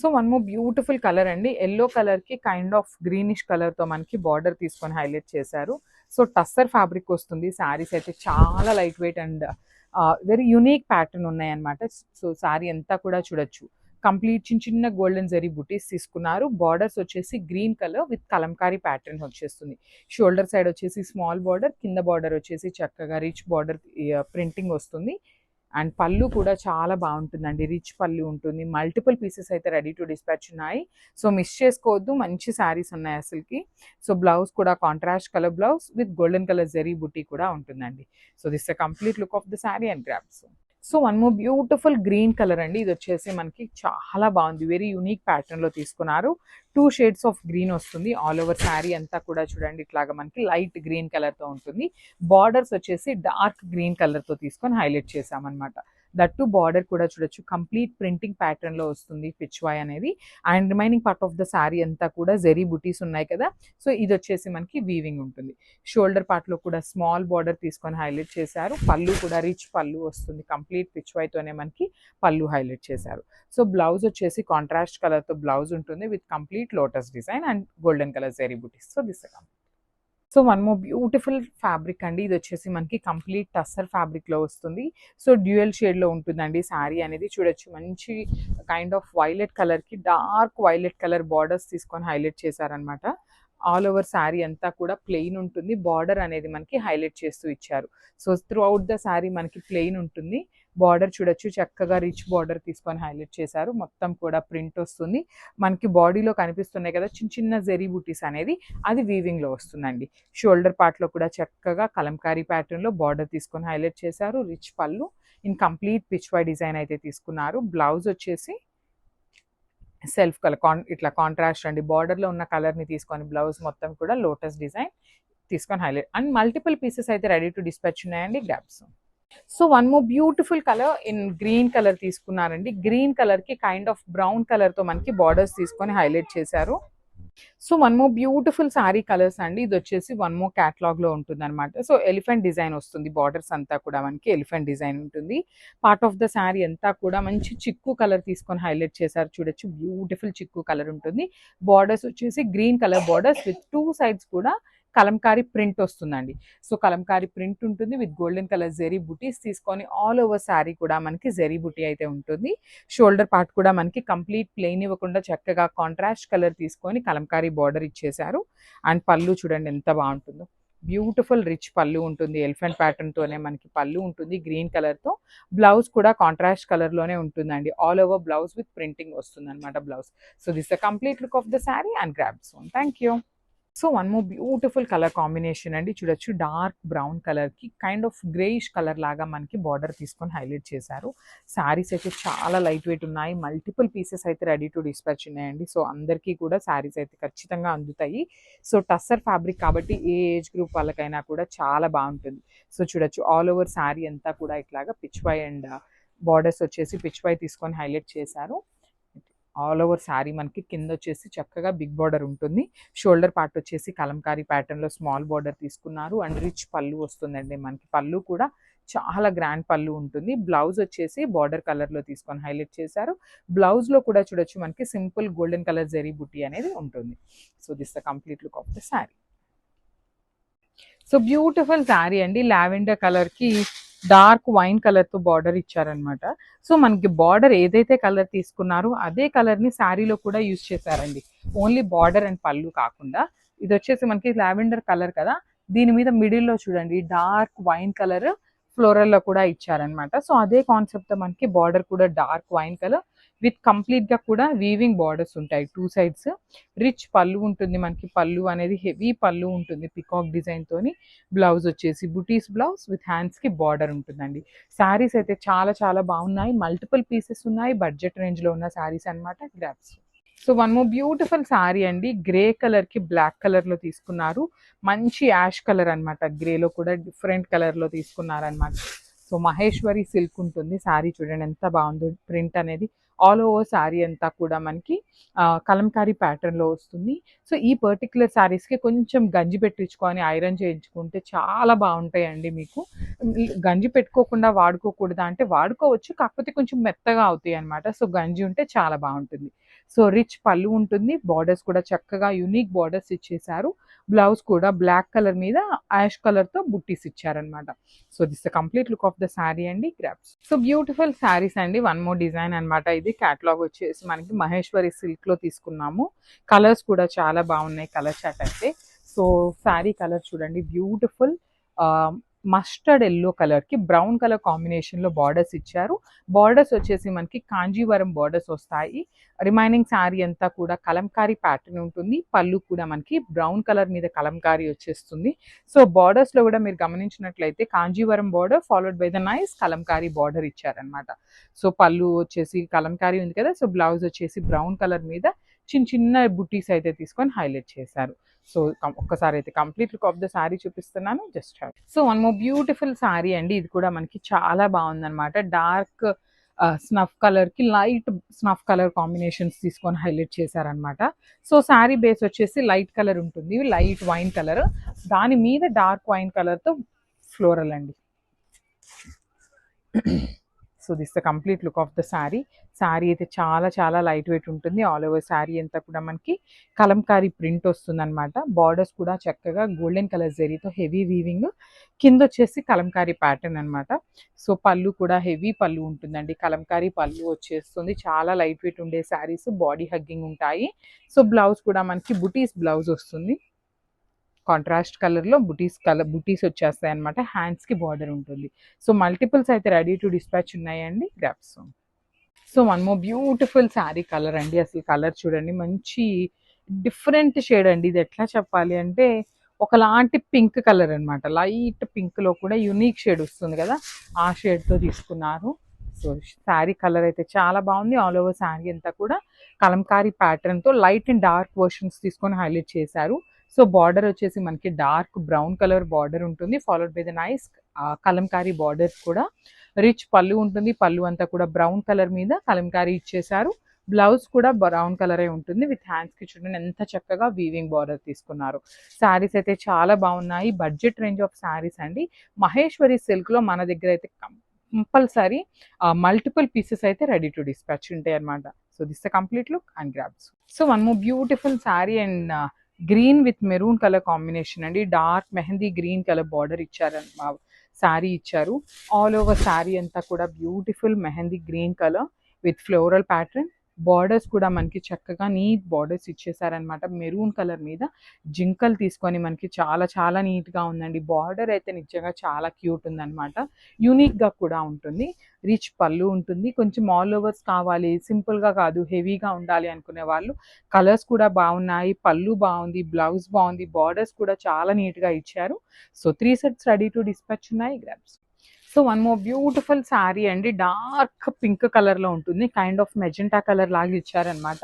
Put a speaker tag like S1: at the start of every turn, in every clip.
S1: So one more beautiful colour అండి. Yellow కలర్కి kind of greenish కలర్తో మనకి బార్డర్ తీసుకొని హైలైట్ చేశారు. సో టస్సర్ ఫ్యాబ్రిక్ వస్తుంది. శారీస్ అయితే చాలా light weight and very unique pattern ఉన్నాయన్నమాట. సో శారీ అంతా కూడా చూడొచ్చు. కంప్లీట్ చిన్న చిన్న గోల్డెన్ జరీ బుటీస్ తీసుకున్నారు. బార్డర్స్ వచ్చేసి green colour with Kalamkari pattern వచ్చేస్తుంది. షోల్డర్ సైడ్ వచ్చేసి స్మాల్ బార్డర్ కింద బార్డర్ వచ్చేసి చక్కగా రిచ్ బార్డర్ ప్రింటింగ్ వస్తుంది. అండ్ పళ్ళు కూడా చాలా బాగుంటుందండి. రిచ్ పళ్ళు ఉంటుంది. మల్టిపుల్ పీసెస్ అయితే రెడీ టు డిస్పాచ్ ఉన్నాయి. సో మిస్ చేసుకోవద్దు. మంచి శారీస్ ఉన్నాయి అసలుకి. సో బ్లౌజ్ కూడా contrast colour blouse with golden colour zari butti కూడా ఉంటుందండి. So this the complete look of the sari and grabs. So one more beautiful green colour అండి. ఇది వచ్చేసి మనకి చాలా బాగుంది. వెరీ యూనిక్ ప్యాటర్న్లో తీసుకున్నారు. టూ షేడ్స్ ఆఫ్ గ్రీన్ వస్తుంది. ఆల్ ఓవర్ శారీ అంతా కూడా చూడండి. ఇట్లాగా మనకి లైట్ గ్రీన్ కలర్తో ఉంటుంది. బార్డర్స్ వచ్చేసి డార్క్ గ్రీన్ కలర్తో తీసుకొని హైలైట్ చేసామన్నమాట దట్టు బార్డర్ కూడా చూడొచ్చు. కంప్లీట్ ప్రింటింగ్ ప్యాటర్న్లో వస్తుంది పిచ్వాయ్ అనేది. And remaining part of the sari అంతా కూడా జెరీ బుటీస్ ఉన్నాయి కదా. సో ఇది వచ్చేసి మనకి వీవింగ్ ఉంటుంది. షోల్డర్ పార్ట్లో కూడా స్మాల్ బార్డర్ తీసుకొని హైలైట్ చేశారు. పళ్ళు కూడా రిచ్ పళ్ళు వస్తుంది. కంప్లీట్ పిచ్వాయ్ మనకి పళ్ళు హైలైట్ చేశారు. సో బ్లౌజ్ వచ్చేసి కాంట్రాస్ట్ కలర్తో బ్లౌజ్ ఉంటుంది with complete lotus design and golden colour zari buttis. So this so one more beautiful fabric అండి. ఇది వచ్చేసి మనకి కంప్లీట్ టస్సర్ ఫ్యాబ్రిక్లో వస్తుంది. సో డ్యూయల్ షేడ్లో ఉంటుందండి శారీ అనేది. చూడొచ్చు మంచి కైండ్ ఆఫ్ వైలెట్ కలర్కి డార్క్ వైలెట్ కలర్ బార్డర్స్ తీసుకొని హైలైట్ చేశారనమాట ఆల్ ఓవర్ శారీ అంతా కూడా ప్లెయిన్ ఉంటుంది. బార్డర్ అనేది మనకి హైలైట్ చేస్తూ ఇచ్చారు. So throughout the sari మనకి ప్లెయిన్ ఉంటుంది. బార్డర్ చూడొచ్చు. చక్కగా రిచ్ బార్డర్ తీసుకొని హైలైట్ చేశారు. మొత్తం కూడా ప్రింట్ వస్తుంది. మనకి బాడీలో కనిపిస్తున్నాయి కదా చిన్న చిన్న జెరీ బుటీస్ అనేది. అది వీవింగ్లో వస్తుందండి. షోల్డర్ పార్ట్లో కూడా చక్కగా కలంకారీ ప్యాటర్న్లో బార్డర్ తీసుకొని హైలైట్ చేశారు. రిచ్ పళ్ళు. In complete pitch why design అయితే తీసుకున్నారు. బ్లౌజ్ వచ్చేసి సెల్ఫ్ కలర్ కాన్ ఇట్లా కాంట్రాస్ట్ అండి. బార్డర్లో ఉన్న కలర్ని తీసుకొని బ్లౌజ్ మొత్తం కూడా లోటస్ డిజైన్ తీసుకొని హైలైట్. అండ్ మల్టిపుల్ పీసెస్ అయితే రెడీ టు డిస్పాచ్ ఉన్నాయండి. Grabs so one more beautiful colour in green colour తీసుకున్నారండి. గ్రీన్ కలర్కి కైండ్ ఆఫ్ బ్రౌన్ కలర్తో మనకి బార్డర్స్ తీసుకొని హైలైట్ చేశారు. So one more beautiful sari colours అండి. ఇది వచ్చేసి వన్ మోర్ క్యాటలాగ్లో ఉంటుంది అనమాట సో ఎలిఫెంట్ డిజైన్ వస్తుంది. బార్డర్స్ అంతా కూడా మనకి ఎలిఫెంట్ డిజైన్ ఉంటుంది. పార్ట్ ఆఫ్ ద శారీ అంతా కూడా మంచి చిక్కు కలర్ తీసుకొని హైలైట్ చేశారు. చూడొచ్చు. బ్యూటిఫుల్ చిక్కు కలర్ ఉంటుంది. బార్డర్స్ వచ్చేసి green colour borders with two sides కూడా కలంకారీ ప్రింట్ వస్తుందండి. సో కలంకారీ ప్రింట్ ఉంటుంది with golden colour zari buttis తీసుకొని ఆల్ ఓవర్ శారీ కూడా మనకి జెరీ బుటీ అయితే ఉంటుంది. షోల్డర్ పార్ట్ కూడా మనకి కంప్లీట్ ప్లెయిన్ ఇవ్వకుండా చక్కగా కాంట్రాస్ట్ కలర్ తీసుకొని కలంకారీ బార్డర్ ఇచ్చేశారు. అండ్ పళ్ళు చూడండి ఎంత బాగుంటుందో. బ్యూటిఫుల్ రిచ్ పళ్ళు ఉంటుంది. ఎలిఫెంట్ ప్యాటర్న్తోనే మనకి పళ్ళు ఉంటుంది గ్రీన్ కలర్తో. బ్లౌజ్ కూడా కాంట్రాస్ట్ కలర్లోనే ఉంటుందండి. All over blouse with printing వస్తుంది అనమాట blouse. So this the complete look of the sari and grab soon. Thank you so one more beautiful colour combination అండి. చూడొచ్చు డార్క్ బ్రౌన్ కలర్కి కైండ్ ఆఫ్ గ్రేయిష్ కలర్ లాగా మనకి border తీసుకొని highlight చేశారు. శారీస్ అయితే చాలా లైట్ వెయిట్ ఉన్నాయి. మల్టిపుల్ పీసెస్ అయితే రెడీ టు డిస్పాచ్ ఉన్నాయండి. సో అందరికీ కూడా శారీస్ అయితే ఖచ్చితంగా అందుతాయి. సో టస్సర్ ఫ్యాబ్రిక్ కాబట్టి ఏ ఏజ్ గ్రూప్ వాళ్ళకైనా కూడా చాలా బాగుంటుంది. సో చూడొచ్చు ఆల్ ఓవర్ శారీ అంతా కూడా ఇట్లాగా పిచ్వై అండ్ బార్డర్స్ వచ్చేసి పిచ్వై తీసుకొని హైలైట్ చేశారు. ఆల్ ఓవర్ శారీ మనకి కింద వచ్చేసి చక్కగా బిగ్ బార్డర్ ఉంటుంది. షోల్డర్ పార్ట్ వచ్చేసి కలంకారీ ప్యాటర్న్లో స్మాల్ బార్డర్ తీసుకున్నారు. అండ్ రిచ్ పళ్ళు వస్తుందండి మనకి. పళ్ళు కూడా చాలా గ్రాండ్ పళ్ళు ఉంటుంది. బ్లౌజ్ వచ్చేసి బార్డర్ కలర్లో తీసుకొని హైలైట్ చేశారు. బ్లౌజ్లో కూడా చూడొచ్చు మనకి simple golden colour zari butti అనేది ఉంటుంది. So this the complete look of the sari. So beautiful sari అండి. లావెండర్ కలర్కి డార్క్ వైన్ కలర్తో బార్డర్ ఇచ్చారనమాట సో మనకి బార్డర్ ఏదైతే కలర్ తీసుకున్నారో అదే కలర్ని శారీలో కూడా యూజ్ చేశారండి. ఓన్లీ బార్డర్ అండ్ పళ్ళు కాకుండా. ఇది వచ్చేసి మనకి లావెండర్ కలర్ కదా. దీని మీద మిడిల్లో చూడండి డార్క్ వైన్ కలర్ ఫ్లోరల్లో కూడా ఇచ్చారనమాట సో అదే కాన్సెప్ట్ మనకి బార్డర్ కూడా డార్క్ వైన్ కలర్. విత్ కంప్లీట్గా కూడా వీవింగ్ బార్డర్స్ ఉంటాయి. టూ సైడ్స్ రిచ్ పళ్ళు ఉంటుంది మనకి. పళ్ళు అనేది హెవీ పళ్ళు ఉంటుంది పికాక్ డిజైన్తోని బ్లౌజ్ వచ్చేసి బుటీస్ బ్లౌజ్ విత్ హ్యాండ్స్కి బార్డర్ ఉంటుందండి. శారీస్ అయితే చాలా చాలా బాగున్నాయి. మల్టిపుల్ పీసెస్ ఉన్నాయి. బడ్జెట్ రేంజ్లో ఉన్న శారీస్ అన్నమాట. Grabs so one more beautiful sari అండి. గ్రే కలర్కి బ్లాక్ కలర్లో తీసుకున్నారు. మంచి యాష్ కలర్ అన్నమాట. గ్రేలో కూడా డిఫరెంట్ కలర్లో తీసుకున్నారనమాట తీసుకున్నారు సో మహేశ్వరి సిల్క్ ఉంటుంది. శారీ చూడండి ఎంత బాగుందో. ప్రింట్ అనేది ఆల్ ఓవర్ శారీ అంతా కూడా మనకి కలంకారీ ప్యాటర్న్లో వస్తుంది. సో ఈ పర్టికులర్ శారీస్కి కొంచెం గంజి పెట్టించుకొని ఐరన్ చేయించుకుంటే చాలా బాగుంటాయండి మీకు. గంజి పెట్టుకోకుండా వాడుకోకూడదా అంటే వాడుకోవచ్చు కాకపోతే కొంచెం మెత్తగా అవుతాయి అనమాట సో గంజి ఉంటే చాలా బాగుంటుంది. సో రిచ్ పళ్ళు ఉంటుంది బార్డర్స్ కూడా చక్కగా యునిక్ బార్డర్స్ ఇచ్చేసారు బ్లౌజ్ కూడా బ్లాక్ కలర్ మీద యాష్ కలర్తో బుట్టీస్ ఇచ్చారనమాట so this the complete look of the sari అండి గ్రాప్స్ సో బ్యూటిఫుల్ శారీస్ అండి. వన్ మోర్ డిజైన్ అన్నమాట ఇది. క్యాటలాగ్ వచ్చేసి మనకి మహేశ్వరి సిల్క్లో తీసుకున్నాము. కలర్స్ కూడా చాలా బాగున్నాయి. కలర్ చాట్ అయితే. సో శారీ కలర్ చూడండి. బ్యూటిఫుల్ మస్టర్డ్ ఎల్లో కలర్కి బ్రౌన్ కలర్ కాంబినేషన్లో బార్డర్స్ ఇచ్చారు. బార్డర్స్ వచ్చేసి మనకి కాంజీవరం బార్డర్స్ వస్తాయి. రిమైనింగ్ శారీ అంతా కూడా కలంకారీ ప్యాటర్న్ ఉంటుంది. పళ్ళు కూడా మనకి బ్రౌన్ కలర్ మీద కలంకారీ వచ్చేస్తుంది. సో బార్డర్స్లో కూడా మీరు గమనించినట్లయితే Kanjeevaram border followed by the nice Kalamkari border ఇచ్చారనమాట సో పళ్ళు వచ్చేసి కలంకారీ ఉంది కదా సో బ్లౌజ్ వచ్చేసి బ్రౌన్ కలర్ మీద చిన్న చిన్న బుట్టీస్ అయితే తీసుకొని హైలైట్ చేశారు. సో ఒక్కసారి అయితే complete look of the sari చూపిస్తున్నాను. Just so one more beautiful sari అండి. ఇది కూడా మనకి చాలా బాగుందనమాట డార్క్ స్నఫ్ కలర్కి లైట్ స్నఫ్ కలర్ కాంబినేషన్స్ తీసుకొని హైలైట్ చేశారనమాట సో శారీ బేస్ వచ్చేసి లైట్ కలర్ ఉంటుంది. Light wine colour. దాని మీద డార్క్ వైన్ కలర్తో ఫ్లోరల్ అండి. So this the complete look of the sari. Sari అయితే చాలా చాలా లైట్ వెయిట్ ఉంటుంది. ఆల్ ఓవర్ శారీ అంతా కూడా మనకి కలంకారీ ప్రింట్ వస్తుంది అనమాట బార్డర్స్ కూడా చక్కగా గోల్డెన్ కలర్ జరీతో హెవీ వీవింగ్ కింద వచ్చేసి కలంకారీ ప్యాటర్న్ అన్నమాట. సో పళ్ళు కూడా హెవీ పళ్ళు ఉంటుందండి. కలంకారీ పళ్ళు వచ్చేస్తుంది. చాలా లైట్ వెయిట్ ఉండే శారీస్ బాడీ హగ్గింగ్ ఉంటాయి. సో బ్లౌజ్ కూడా మనకి బుటీస్ బ్లౌజ్ వస్తుంది. కాంట్రాస్ట్ కలర్లో బుటీస్ కలర్ బుటీస్ వచ్చేస్తాయి అనమాట హ్యాండ్స్కి బార్డర్ ఉంటుంది. సో మల్టిపుల్స్ అయితే రెడీ టు డిస్పాచ్ ఉన్నాయండి. Grabs so one more beautiful sari colour అండి. అసలు కలర్ చూడండి. మంచి డిఫరెంట్ షేడ్ అండి. ఇది ఎట్లా చెప్పాలి అంటే ఒకలాంటి పింక్ కలర్ అనమాట లైట్ పింక్లో కూడా యునిక్ షేడ్ వస్తుంది కదా. ఆ షేడ్తో తీసుకున్నారు. సో శారీ కలర్ అయితే చాలా బాగుంది. ఆల్ ఓవర్ శారీ అంతా కూడా కలంకారీ ప్యాటర్న్తో లైట్ అండ్ డార్క్ వర్షన్స్ తీసుకొని హైలైట్ చేశారు. సో బార్డర్ వచ్చేసి మనకి డార్క్ బ్రౌన్ కలర్ బార్డర్ ఉంటుంది followed by the nice Kalamkari borders కూడా. రిచ్ పళ్ళు ఉంటుంది పళ్ళు అంతా కూడా బ్రౌన్ కలర్ మీద కలంకారీ ఇచ్చేశారు. బ్లౌజ్ కూడా బ్రౌన్ కలరే ఉంటుంది విత్ హ్యాండ్స్కి చూడండి ఎంత చక్కగా వీవింగ్ బార్డర్ తీసుకున్నారు. శారీస్ అయితే చాలా బాగున్నాయి బడ్జెట్ రేంజ్ ఆఫ్ శారీస్ అండి. మహేశ్వరి సిల్క్లో మన దగ్గర అయితే కంపల్సరీ మల్టిపుల్ పీసెస్ అయితే రెడీ టు డిస్పాచ్ ఉంటాయి అనమాట so this the complete look and grabs so one more beautiful sari and green with maroon colour combination అండి. Dark mehndi green colour border ఇచ్చారు శారీ ఇచ్చారు. ఆల్ ఓవర్ శారీ అంతా కూడా beautiful mehndi green colour with floral pattern. Borders కూడా మనకి చక్కగా neat borders ఇచ్చేసారనమాట maroon colour మీద జింకలు తీసుకొని మనకి చాలా చాలా నీట్గా ఉందండి. బార్డర్ అయితే నిజంగా చాలా క్యూట్ ఉందన్నమాట. యూనిక్గా కూడా ఉంటుంది. రిచ్ పళ్ళు ఉంటుంది. కొంచెం ఆల్ ఓవర్స్ కావాలి. సింపుల్గా కాదు. హెవీగా ఉండాలి అనుకునే వాళ్ళు. కలర్స్ కూడా బాగున్నాయి. పళ్ళు బాగుంది. బ్లౌజ్ బాగుంది. బార్డర్స్ కూడా చాలా నీట్గా ఇచ్చారు. So three sets ready to dispatch ఉన్నాయి. Grabs so one more beautiful sari అండి. డార్క్ పింక్ కలర్లో ఉంటుంది. కైండ్ ఆఫ్ మెజెంటా కలర్ లాగా ఇచ్చారనమాట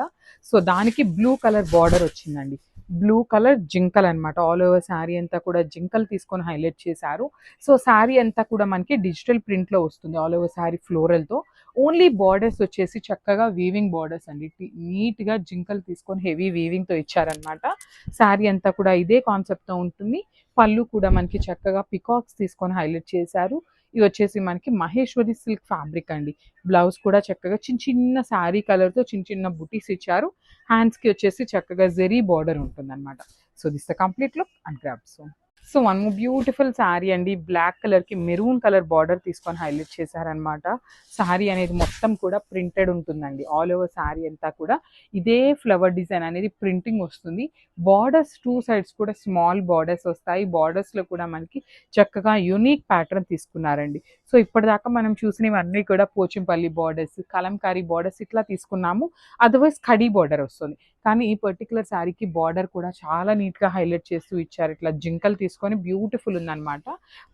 S1: సో దానికి బ్లూ కలర్ బార్డర్ వచ్చిందండి. బ్లూ కలర్ జింకల్ అనమాట ఆల్ ఓవర్ శారీ అంతా కూడా జింకల్ తీసుకొని హైలైట్ చేశారు. సో శారీ అంతా కూడా మనకి డిజిటల్ ప్రింట్లో వస్తుంది. ఆల్ ఓవర్ శారీ ఫ్లోరల్తో ఓన్లీ బార్డర్స్ వచ్చేసి చక్కగా వీవింగ్ బార్డర్స్ అండి. నీట్గా జింకల్ తీసుకొని హెవీ వీవింగ్తో ఇచ్చారనమాట శారీ అంతా కూడా ఇదే కాన్సెప్ట్తో ఉంటుంది. పళ్ళు కూడా మనకి చక్కగా పికాక్స్ తీసుకొని హైలైట్ చేశారు. ఇది వచ్చేసి మనకి మహేశ్వరి సిల్క్ ఫ్యాబ్రిక్ అండి. బ్లౌజ్ కూడా చక్కగా చిన్న చిన్న శారీ కలర్తో చిన్న చిన్న బుటీస్ ఇచ్చారు. హ్యాండ్స్కి వచ్చేసి చక్కగా జెరీ బార్డర్ ఉంటుందన్నమాట. So this the complete look and grab so so one beautiful sari అండి. బ్లాక్ కలర్కి మెరూన్ కలర్ బార్డర్ తీసుకొని హైలైట్ చేశారనమాట శారీ అనేది మొత్తం కూడా ప్రింటెడ్ ఉంటుందండి. ఆల్ ఓవర్ శారీ అంతా కూడా ఇదే ఫ్లవర్ డిజైన్ అనేది ప్రింటింగ్ వస్తుంది. బార్డర్స్ టూ సైడ్స్ కూడా స్మాల్ బార్డర్స్ వస్తాయి. బార్డర్స్లో కూడా మనకి చక్కగా యూనిక్ ప్యాటర్న్ తీసుకున్నారండి. సో ఇప్పటిదాకా మనం చూసినవన్నీ కూడా పోచింపల్లి బార్డర్స్ కలంకారీ బార్డర్స్ ఇట్లా తీసుకున్నాము. అదర్వైజ్ కడీ బార్డర్ వస్తుంది. కానీ ఈ పర్టికులర్ శారీకి బార్డర్ కూడా చాలా నీట్గా హైలైట్ చేస్తూ ఇచ్చారు. ఇట్లా జింకలు తీసుకొని బ్యూటిఫుల్ ఉందన్నమాట.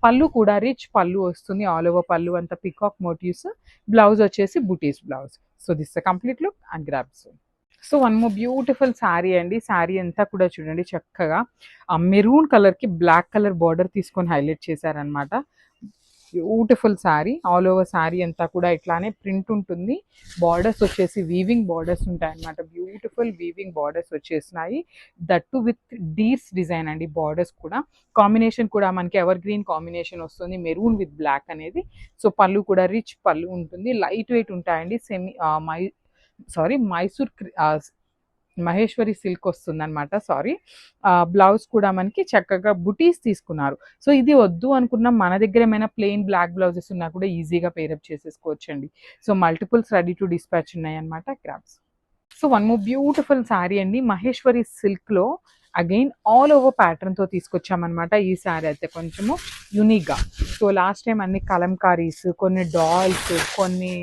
S1: పళ్ళు కూడా రిచ్ పళ్ళు వస్తుంది. ఆల్ ఓవర్ పళ్ళు అంత పికాక్ మోటివ్స్ బ్లౌజ్ వచ్చేసి buttis blouse so this complete look and grabs so one more beautiful sari అండి. శారీ అంతా కూడా చూడండి చక్కగా. మెరూన్ కలర్కి బ్లాక్ కలర్ బార్డర్ తీసుకొని హైలైట్ చేశారనమాట beautiful sari all over sari అంతా కూడా ఇట్లానే ప్రింట్ ఉంటుంది. బార్డర్స్ వచ్చేసి వీవింగ్ బార్డర్స్ ఉంటాయి అనమాట బ్యూటిఫుల్ వీవింగ్ బార్డర్స్ వచ్చేసినాయి. దట్టు విత్ డీర్స్ డిజైన్ అండి బార్డర్స్ కూడా. కాంబినేషన్ కూడా మనకి ఎవర్ గ్రీన్ కాంబినేషన్ వస్తుంది. మెరూన్ విత్ బ్లాక్ అనేది. సో పళ్ళు కూడా రిచ్ పళ్ళు ఉంటుంది. లైట్ వెయిట్ ఉంటాయండి సెమీ మై సారీ మైసూర్ క్రి- మహేశ్వరి సిల్క్ వస్తుంది అనమాట సారీ బ్లౌజ్ కూడా మనకి చక్కగా బుటీస్ తీసుకున్నారు. సో ఇది వద్దు అనుకున్న మన దగ్గర ఏమైనా ప్లెయిన్ బ్లాక్ బ్లౌజెస్ ఉన్నా కూడా ఈజీగా pair up చేసేసుకోవచ్చండి. So multiples ready to dispatch ఉన్నాయన్నమాట grabs. So one more beautiful sari అండి. మహేశ్వరి సిల్క్లో అగైన్ ఆల్ ఓవర్ ప్యాటర్న్తో తీసుకొచ్చామన్నమాట ఈ శారీ అయితే కొంచెము యునిక్గా సో లాస్ట్ టైం అన్ని కలంకారీస్ కొన్ని డాల్స్ కొన్ని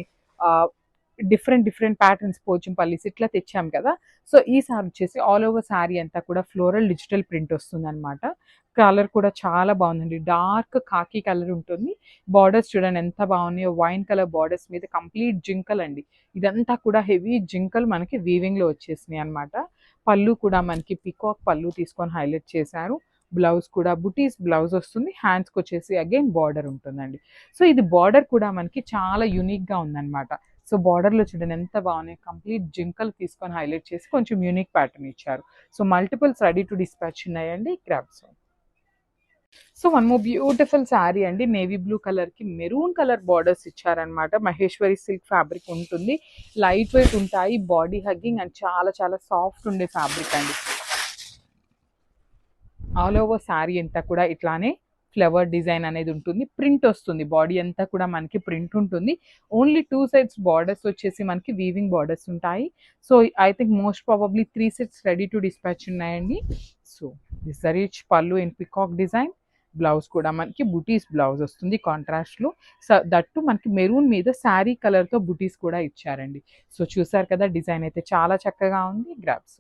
S1: డిఫరెంట్ డిఫరెంట్ ప్యాటర్న్స్ పోచంపల్లిస్ ఇట్లా తెచ్చాం కదా. సో ఈ సారీ వచ్చేసి ఆల్ ఓవర్ శారీ అంతా కూడా ఫ్లోరల్ డిజిటల్ ప్రింట్ వస్తుంది అనమాట కలర్ కూడా చాలా బాగుందండి. డార్క్ కాకి కలర్ ఉంటుంది. బార్డర్స్ చూడండి ఎంత బాగున్నాయో. వైన్ కలర్ బార్డర్స్ మీద కంప్లీట్ జింకల్ అండి. ఇదంతా కూడా హెవీ జింకల్ మనకి వీవింగ్లో వచ్చేసినాయి అనమాట పళ్ళు కూడా మనకి పికాక్ పళ్ళు తీసుకొని హైలైట్ చేశారు. బ్లౌజ్ కూడా బుటీస్ బ్లౌజ్ వస్తుంది. హ్యాండ్స్కి వచ్చేసి అగైన్ బార్డర్ ఉంటుందండి. సో ఇది బార్డర్ కూడా మనకి చాలా యూనిక్గా ఉందన్నమాట. సో బార్డర్లో చూడండి ఎంత బాగున్నాయి. కంప్లీట్ జింకలు తీసుకొని హైలైట్ చేసి కొంచెం యూనిక్ ప్యాటర్న్ ఇచ్చారు. So multiples ready to dispatch ఉన్నాయండి. Grabs so one more beautiful sari అండి. నేవీ బ్లూ కలర్కి మెరూన్ కలర్ బార్డర్స్ ఇచ్చారనమాట మహేశ్వరి సిల్క్ ఫ్యాబ్రిక్ ఉంటుంది. లైట్ వెయిట్ ఉంటాయి. బాడీ హగ్గింగ్ అండ్ చాలా చాలా సాఫ్ట్ ఉండే ఫ్యాబ్రిక్ అండి. ఆల్ ఓవర్ శారీ అంతా కూడా ఇట్లానే ఫ్లవర్ డిజైన్ అనేది ఉంటుంది. ప్రింట్ వస్తుంది. బాడీ అంతా కూడా మనకి ప్రింట్ ఉంటుంది. ఓన్లీ టూ సైడ్స్ బార్డర్స్ వచ్చేసి మనకి వీవింగ్ బార్డర్స్ ఉంటాయి. So I think most probably three sets ready to dispatch ఉన్నాయండి. సో దిస్ రిచ్ పళ్ళు ఇన్ పికాక్ డిజైన్. బ్లౌజ్ కూడా మనకి బుటీస్ బ్లౌజ్ వస్తుంది కాంట్రాస్ట్లో. దట్టు మనకి మెరూన్ మీద శారీ కలర్తో బుటీస్ కూడా ఇచ్చారండి. సో చూసారు కదా డిజైన్ అయితే చాలా చక్కగా ఉంది. గ్రాప్స్